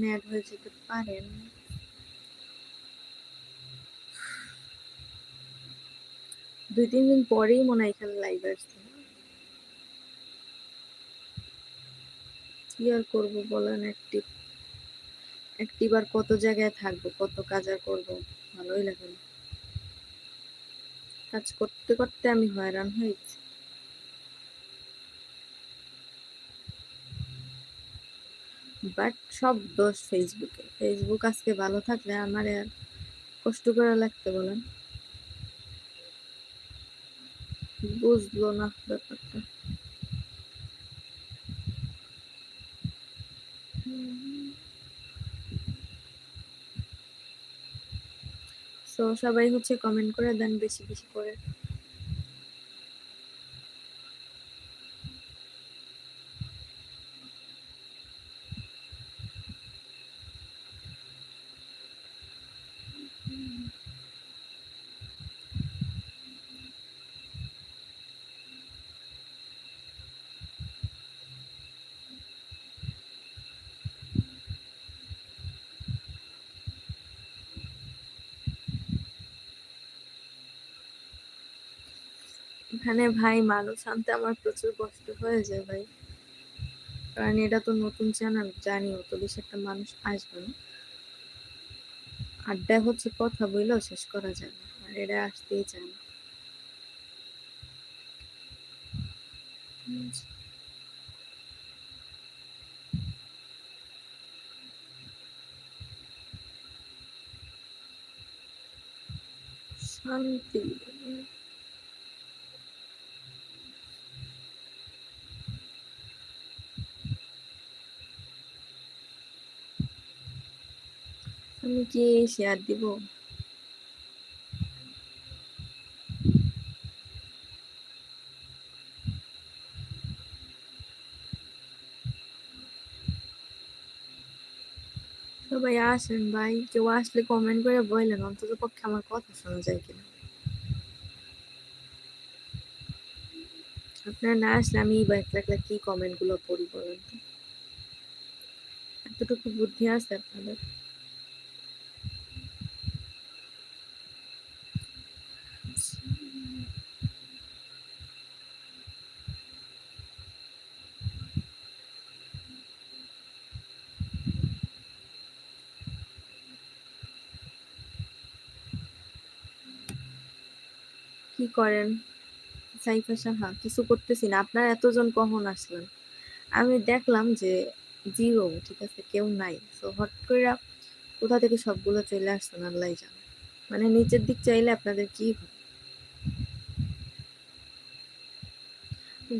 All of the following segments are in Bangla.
এখানে অ্যাড হয়ে যেতে পারেন। দুই, তিন দিন পরেই মনে হয় এখানে লাইভ আসছে কি আর করব বলেন অ্যাক্টিভ অ্যাক্টিভ আর কত জায়গায় থাকব, কত কাজ আর করব, ভালোই লাগে কাজ করতে করতে আমি হয়রান হয়েছি। বাট সব দোষ ফেসবুকে। ফেসবুক আজকে ভালো থাকলে আমার আর কষ্ট করে লাগতে বলেন। বুঝলো না ব্যাপারটা। তো সবাই হচ্ছে কমেন্ট করে দেন বেশি বেশি করে। এখানে ভাই, মানুষ আনতে আমার প্রচুর কষ্ট হয়ে যায় ভাই। কারণ এটা তো নতুন চ্যানেল জানি অত বেশি একটা মানুষ আসবে না। আড্ডায় হচ্ছে কথা বললেও শেষ করা যায় না, আর এটা আসতেই চায় না। শান্তি। আমি কি শেয়ার দিব। সবাই আসেন ভাই, কেউ আসলে কমেন্ট করে বললেন অন্তত পক্ষে আমার কথা শোনা যায় কিনা। আপনার না আসলে আমি একলা কি কমেন্টগুলো পড়ি বলেন এতটুকু বুদ্ধি আছে আপনাদের? করেন। সাইফা সাহা কিছু করতেছি না। আপনার এতজন কখন আসলেন? আমি দেখলাম যে জিরো, ঠিক আছে, কেউ নাই। তো হট করে কোথা থেকে সবগুলো চলে আসছেন আল্লাহ জানে। মানে নিচের দিক চাইলে আপনাদের কি হয়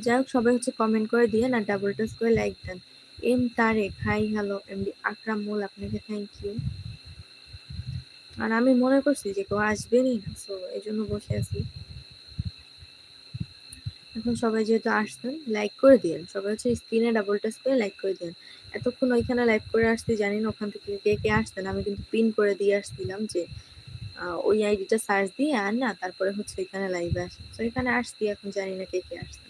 যাই হোক, সবাই হচ্ছে কমেন্ট করে দিয়ে না ডাবল টাচ করে লাইক দেন। M Tarek hi hello MD Akram মোল আপনাকে থ্যাংক ইউ আর আমি মনে করছি যে কেউ আসবেনই না সো এই জন্য বসে আছি। এখন সবাই যেহেতু আসছেন লাইক করে দিন সবাই হচ্ছে স্ক্রিনে ডাবল টাচ করে লাইক করে দিন এতক্ষণ ওইখানে লাইক করে আসতে জানি না ওখান থেকে কে কে আসতেন? আমি কিন্তু পিন করে দিয়ে আসছিলাম যে ওই আইডিটা সার্চ দিয়ে আর না, তারপরে হচ্ছে এখানে লাইভে আসে তো এখানে আসছি, এখন জানি না কে কে আসতেন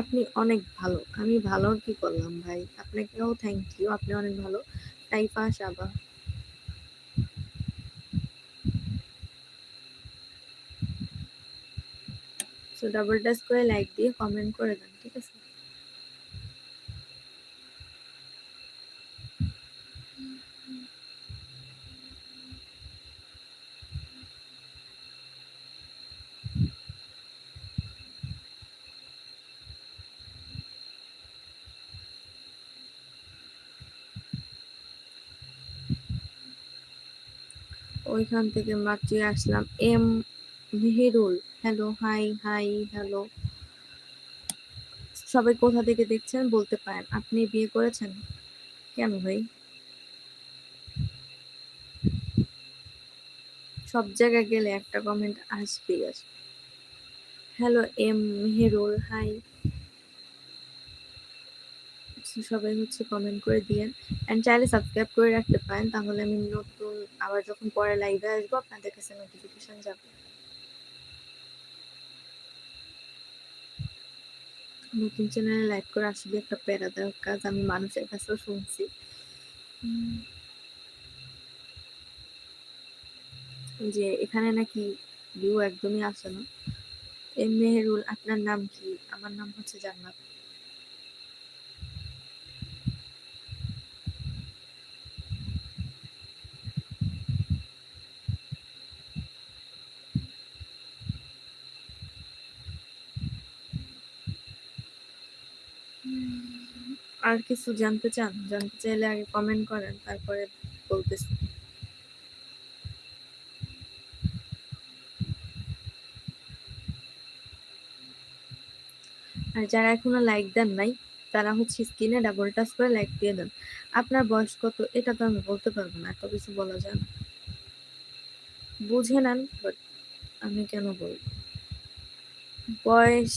আপনি অনেক ভালো, আমি ভালো কি করলাম ভাই? আপনাকেও থ্যাংক ইউ আপনি অনেক ভালো। টাইপা সাবা। সো ডাবল টাচ করে লাইক দিয়ে কমেন্ট করে দেন, ঠিক আছে? ওইখান থেকে মাত্র আসলাম M Meherul. Hello, hi hi, hello. সবাই কোথা থেকে দেখছেন বলতে পারেন। আপনি বিয়ে করেছেন? কেন ভাই? সব জায়গায় গেলে একটা কমেন্ট আসবেই আসবে। Hello, M, Meherul, hi. সবাই হচ্ছে কমেন্ট করে দিয়েন। অ্যান্ড চাইলে সাবস্ক্রাইব করে রাখতে পারেন, তাহলে আমি নতুন, আবার যখন পরে লাইভে আসব, আপনাদের কাছে নোটিফিকেশন যাবে। নতুন চ্যানেলে লাইক করে আসলে একটা প্যারা দেওয়ার কাজ আমি মানুষের কাছেও শুনছি। যে এখানে নাকি ভিউ একদমই আসে না। এই মেহেরুল, আপনার নাম কি? আমার নাম হচ্ছে জান্নাত। আর কিছু জানতে চান, জানতে চাইলে আগে কমেন্ট করেন, তারপরে বলতেছি। আর যারা এখনও লাইক দেন নাই, তারা হচ্ছে স্ক্রিনে ডাবল টাচ করে লাইক দিয়ে দেন। আপনার বয়স কত, এটা তো আমি বলতে পারব না, এত কিছু বলা যায় না। বুঝে নেন বাট আমি কেন বলব? বয়স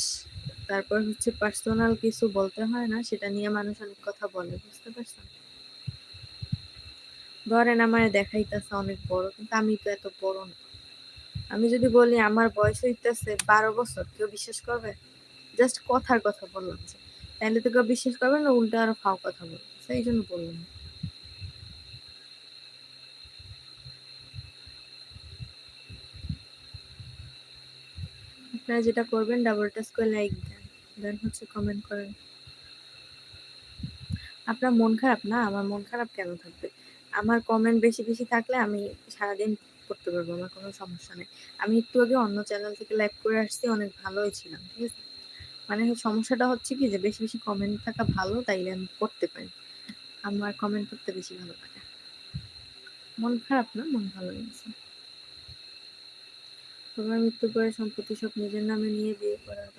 তারপর হচ্ছে পার্সোনাল কিছু বলতে হয় না, সেটা নিয়ে মানুষ অনেক কথা বলে, বুঝতে পারছেন ধরেন আমার দেখাইতেছে অনেক বড়, কিন্তু আমি তো এত বড় না। আমি যদি বলি আমার বয়স হইতেছে বারো বছর, কেউ বিশ্বাস করবে? জাস্ট কথার কথা বললাম যে, তাইলে তো কেউ বিশ্বাস করবে না, উল্টা আরও ফাও কথা বলবে, সেই জন্য বললাম। আপনারা যেটা করবেন ডাবল টাচ করে লাইক দেন। দেন হচ্ছে কমেন্ট করেন। আপনার মন খারাপ না? আমার মন খারাপ কেন থাকবে? আমার কমেন্ট বেশি বেশি থাকলে আমি সারাদিন করতে পারব, আমার কোনো সমস্যা নেই। আমি একটু আগে অন্য চ্যানেল থেকে লাইভ করে আসছি, অনেক ভালোই ছিলাম, ঠিক আছে? মানে সমস্যাটা হচ্ছে কি যে বেশি বেশি কমেন্ট থাকা ভালো, তাইলে আমি করতে পারি। আমার কমেন্ট করতে বেশি ভালো লাগে। মন খারাপ না? মন ভালো লেগেছে। তোমার মৃত্যুর পরে সম্পত্তি সব নিজের নামে নিয়ে বিয়ে করার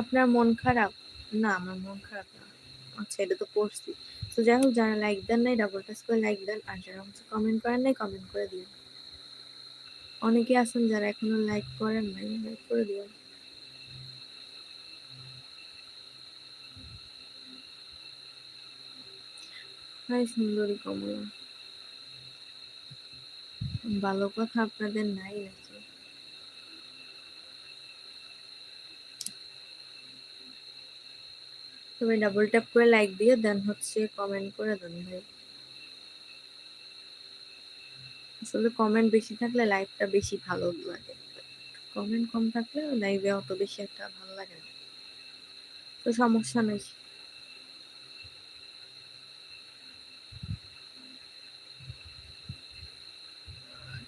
আপনার মন খারাপ? না, আমার মন খারাপ না। আচ্ছা এটা তো পড়ছি তো যাই হোক, যারা লাইক দেন নাই ডাবল টাচ করে লাইক দেন, আর যারা হচ্ছে কমেন্ট করেন নাই কমেন্ট করে দিন অনেকে আছেন যারা এখনও লাইক করেন নাই লাইক করে দিন হাই সুন্দরী কমলা। ভালো কথা আপনাদের নাই নাকি? তবে ডাবল ট্যাপ করে লাইক দিয়ে দেন হচ্ছে কমেন্ট করে দেন ভাই। আসলে কমেন্ট বেশি থাকলে লাইভটা বেশি ভালো লাগে। কমেন্ট কম থাকলে লাইভে অত বেশি একটা ভালো লাগে না। তো সমস্যা নেই।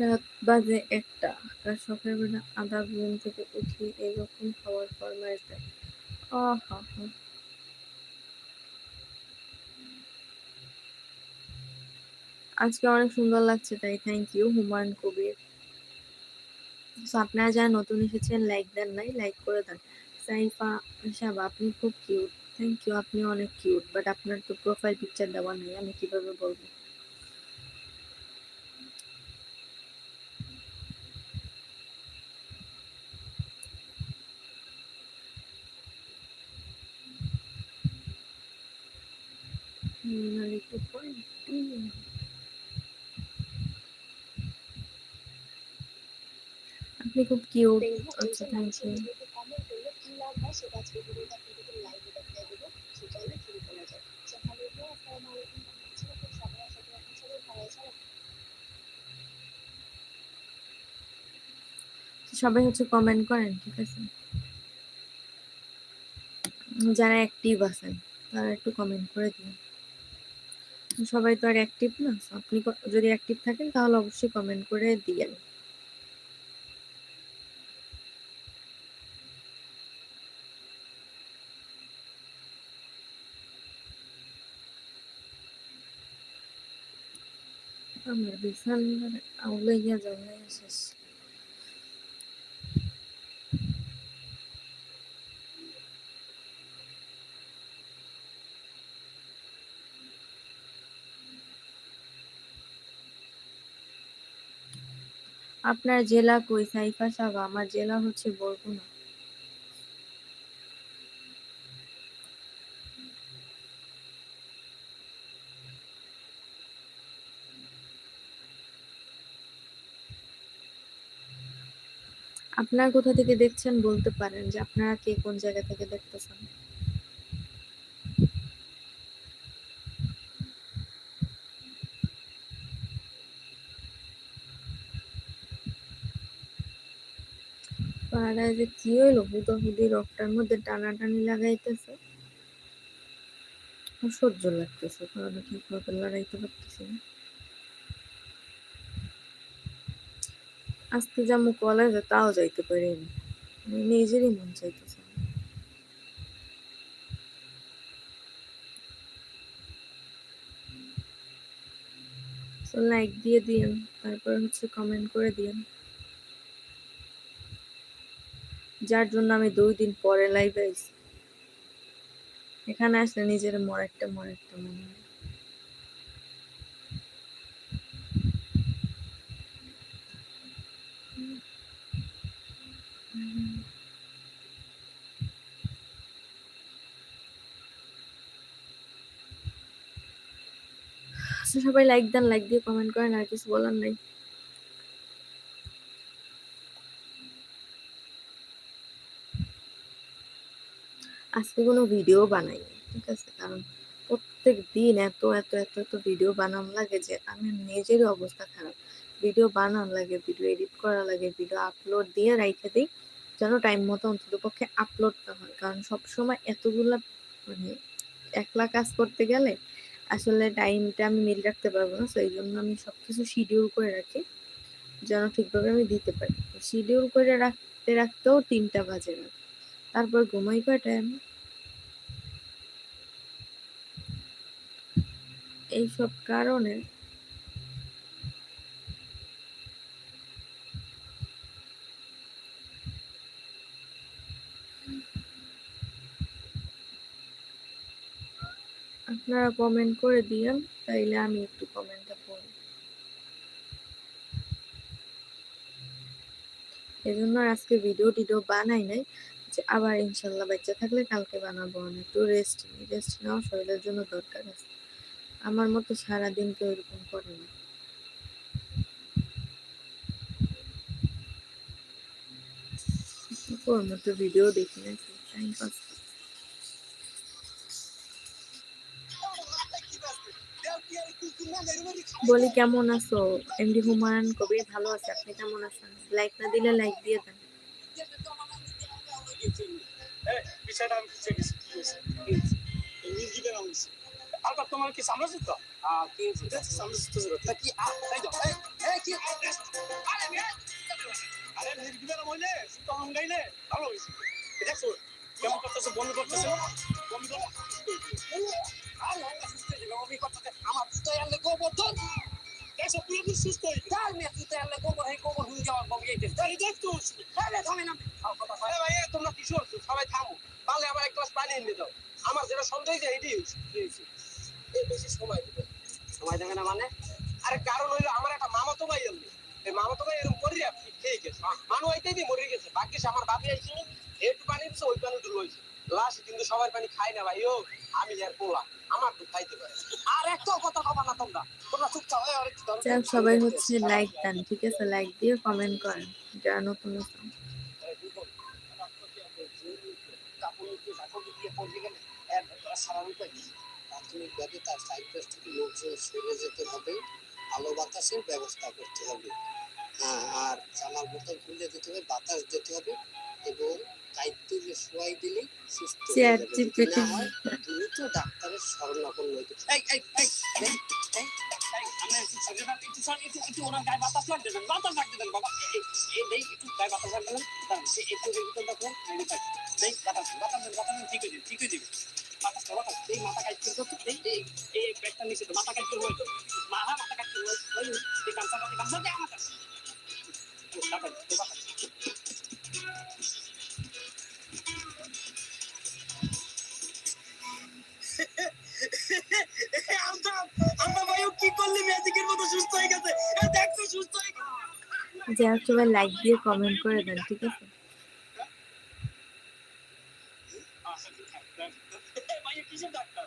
রাত বাজে একটা সকালবেলা আধা ঘুম থেকে উঠি এরকম খাওয়ার ফরমাইশ দেয় আহ হা আজকে অনেক সুন্দর লাগছে তাই thank you Humayun Kabir. So আপনারা যারা নতুন এসেছেন লাইক দেন নাই লাইক করে দেন। সাইফা, সাহেব, আপনি খুব কিউট থ্যাংক ইউ আপনি অনেক কিউট বাট আপনার তো প্রোফাইল পিকচার দেওয়া নেই, আমি কীভাবে বলব? আপনি খুব কিউট আচ্ছা থ্যাংক ইউ সবাই হচ্ছে কমেন্ট করেন ঠিক আছে? যারা অ্যাক্টিভ আছেন তারা একটু কমেন্ট করে দিন। সবাই তো আর অ্যাক্টিভ না আপনি যদি অ্যাক্টিভ থাকেন তাহলে অবশ্যই কমেন্ট করে দিয়েন। আপনার জেলা কই? সাইফা সাবা আমার জেলা হচ্ছে বরগুনা। আপনারা কোথা থেকে দেখছেন বলতে পারেন যে আপনারা কে কোন জায়গা থেকে দেখতেছেন। পাড়ায় যে কি হইল? হুদাহুদি রকটার মধ্যে টানাটানি লাগাইতেছে। সহ্য লাগতেছে কারণ ঠিক মতো লড়াইতে পারতেছি না। আজকে যেমন কলেজে তাও যাইতে পারিনি মানে নিজেরই মন চাইতেছে। তো লাইক দিয়ে দিয়েন, তারপর হচ্ছে কমেন্ট করে দিয়েন। যার জন্য আমি দুই দিন পরে লাইভে আইছি। এখানে আসলে নিজের মরেরটা একটা মনে হয়। সবাই লাইক দেন লাইক দিয়ে কমেন্ট করেন, আর কিছু বলার নাই। আজকে কোনো ভিডিও বানাইনি, ঠিক আছে? কারণ প্রত্যেক দিন এত এত এত এত ভিডিও বানানো লাগে যে আমি নিজেরই অবস্থা খারাপ। ভিডিও বানানো লাগে ভিডিও এডিট করা লাগে ভিডিও আপলোড দিয়ে রাইখে দিই, যেন টাইম মতো অন্তত পক্ষে আপলোডটা হয়। কারণ সবসময় এতগুলা মানে একলা কাজ করতে গেলে আসলে টাইমটা আমি মেল রাখতে পারব না সেই জন্য আমি সব কিছু শিডিউল করে রাখি, যেন ঠিকভাবে আমি দিতে পারি। শিডিউল করে রাখতে রাখতেও তিনটা বাজে না। তারপর ঘুমাই কয়টায় আমি এইসব কারণে আপনারা কমেন্ট করে দিয়েন, তাইলে আমি একটু কমেন্টটা পড়ি। এজন্য আর আজকে ভিডিও টিডিও বানাই নাই, যে আবার ইনশাল্লাহ বাচ্চা থাকলে কালকে বানাবো আমি একটু রেস্ট নিই রেস্ট নেওয়া শরীরের জন্য দরকার আছে। আমার মতো সারাদিন কেউ এরকম করে না। ওর মতো ভিডিও দেখি না টাইম পাস বলি কেমন আছো? এমডি হুমায়ুন কবির ভালো আছে? আপনি কেমন আছেন? লাইক না দিলে লাইক দিয়ে দেন। তোমার কি তো? আরে, আরে, হইলে, হাঙ্গাইলে, ভালো। দেখছ, কেমন করতেছে, বন্ধ করতেছে? বন্ধ করো। আমরা সুস্থ হয়ে। ভাই, তোমরা? সবাই থামো। পারলে এক গ্লাস পানি এনে দাও। আমার যেটা সন্দেহ হয়েছে। এই বেশি সময় দিবে। সময় দেবে না মানে? আরে কারণ হইল আমার একটা ভাই এমনি। এই মামাতো ভাই এরকম করিয়া খেয়ে গেছে। মানু আইতেই দিয়ে মরে গেছে। ভাগ্যিস আমার বাপি আইছিল, একটু পানি ওই পানি দূর হয়েছে। লাশ কিন্তু সবার পানি খাই না ভাই ও আমি আর পোলা আমার তো খাইতে পারে। আর একটা কথা কবা না তোমরা। তোমরা চুপচাপ আর একটু যাক সবাই হচ্ছে লাইক দেন ঠিক আছে? লাইক দিয়ে কমেন্ট করেন। যারা নতুন নতুন। প্রাথমিকভাবে তার সাইপ্রাস থেকে লোকজন সরে যেতে হবে আলো বাতাসের ব্যবস্থা করতে হবে হ্যাঁ আর জামার বোতল খুলে দিতে হবে বাতাস দিতে হবে এবং যে শোয়াই দিলে সুস্থ হয়ে যদি না হয় দ্রুত ডাক্তারের শরণাপন্ন হইতে এই এই এই এই, এই এই, আমরা একটু ছেড়ে যারা সবাই লাইক দিয়ে কমেন্ট করে দেন ঠিক আছে? ডাক্তার।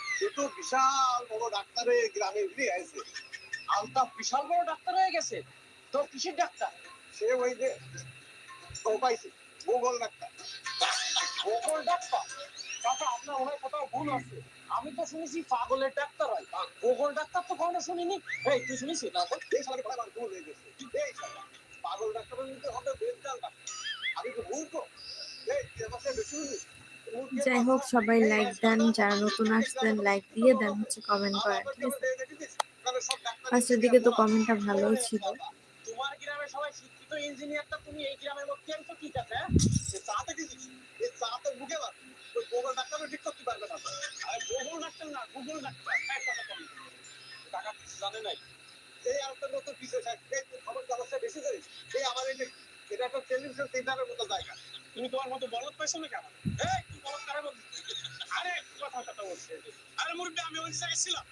সে তো বিশাল বড় ডাক্তারে গ্রামে ফিরে আসছে আলতাফ বিশাল বড় ডাক্তার হয়ে গেছে। তো কিসের ডাক্তার? সে ওই যে ও পাইছে ভূগোল ডাক্তার। Gogol doctor? কাকা আপনার ওনার কোথাও ভুল আছে। আমি তো শুনেছি পাগলের ডাক্তার হয়। গোগল ডাক্তার তো কখনো শুনিনি। এই তুই শুনিস না। ভুল যাই হোক, সবাই লাইক দেন, যারা নতুন আসছেন লাইক দিয়ে দেন, হচ্ছে কমেন্ট করেন ঠিক আছে? ফার্স্টের দিকে তো কমেন্টটা ভালোই ছিল। তুমি আমার এটা একটা মতো তুমি তোমার মতো বলদ পাইছো না কেন আরে কথা কথা বলছে আরে মুরব্বী আমি ওই জায়গায় ছিলাম।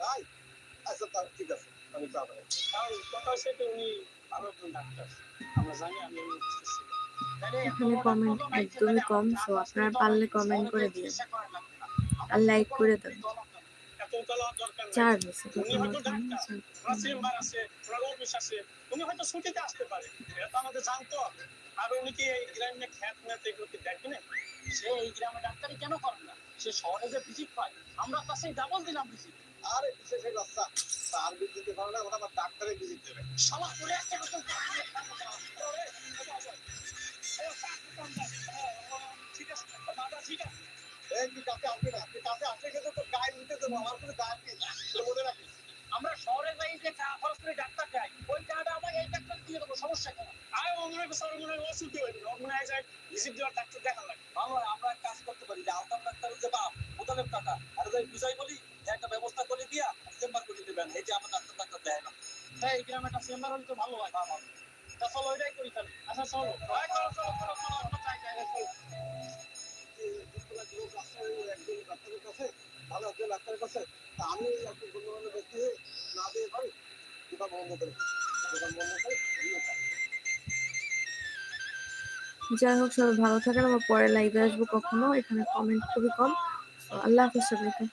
তাই আচ্ছা তার ঠিক আছে আমি যাব। কারণ কথা হচ্ছে যে উনি আরও একজন ডাক্তার। আমরা জানি আমি এখানে নাই একদমই কম, আমরা আপনারা পারলে comment করে শহরে দিয়েন। চিকিৎসা করা লাগবে না। আর like করে দেন। চার বছর উনি হয়তো ডাক্তার আছে অফিস আছে। উনি হয়তো ছুটিতে আসতে পারে। এটা আমাদের জানতো হবে। আর উনি কি এই গ্রামে খ্যাত ম্যাত এগুলো কি দেখে সে এই গ্রামে ডাক্তারি কেন করে না? সে শহরে যে ভিজিট পায় আমরা কাছে ডাবল দিলাম ভিজিট আরে বিশেষ বাচ্চা তার ভিজিটে পারে না ওটা আমার ডাক্তারের ভিজিট দেবে। শালা করে একটা কথা ঠিক আছে দাদা ঠিক আছে। এই তুই কাছে আসবি না তুই কাছে আসলে কিন্তু তোর গায়ে নিতে দেবো আমার কোনো গায়ে নেই মনে রাখিস? আমরা শহরে যাই যে টাকা খরচ করে ডাক্তার যাই ওই টাকাটা আমার এই ডাক্তার দেবো সমস্যা কেন মনে ওর মনে হয় ওষুধ দিয়ে ওর মনে হয় যায় রিসিভ দেওয়ার ডাক্তার দেখা লাগে আমরা আমরা কাজ করতে পারি যে ডাক্তারের যে বাপ, মোতালেব আর বুঝাই বলি একটা ব্যবস্থা করে দিয়া চেম্বার করে দিবেন। এই যে আমার ডাক্তার ডাক্তার দেয় না। এই গ্রামে একটা চেম্বার হলে তো ভালো হয় তা চলো করি তাহলে। আচ্ছা চলো। আমি ব্যক্তি না দিয়ে পারি বন্ধ করে। যাই হোক, সবাই ভালো থাকেন আমার পরে লাইভে আসব কখনো। এখানে কমেন্ট খুবই কম। আল্লাহ হাফিজ সবাইকে।